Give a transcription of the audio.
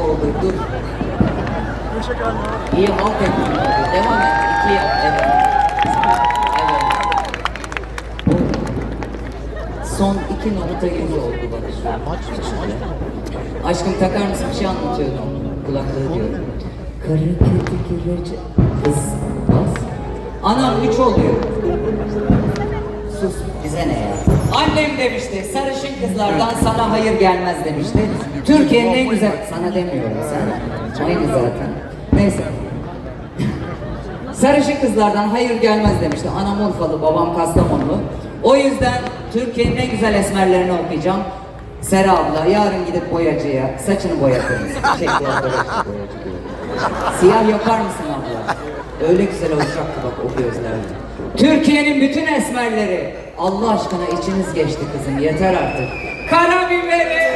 oldu. İyi halt ettin. Devam et. İki. Evet. Evet. Son iki nokta gibi oldu bak şu an. Aşkım takar mısın? Bir şey anlatıyordum. Kulaklığı diyorum. Kara kedi girecek. Kız. Bas. Anam üç oluyor. Sus bize ne ya? Annem demişti sarışın kızlardan sana hayır gelmez demişti. Türkiye'nin en güzel... Sana demiyorum sen. Aynı zaten. Neyse. Sarışın kızlardan hayır gelmez demişti. Anam Urfalı, babam Kastamonlu. O yüzden Türkiye'nin en güzel esmerlerini okuyacağım. Sera abla yarın gidip boyacıya saçını boyatır. Siyah yapar mısın abla? Öyle güzel olacaktı bak o gözlerle. Türkiye'nin bütün esmerleri Allah aşkına içiniz geçti kızım yeter artık. Karabiberi!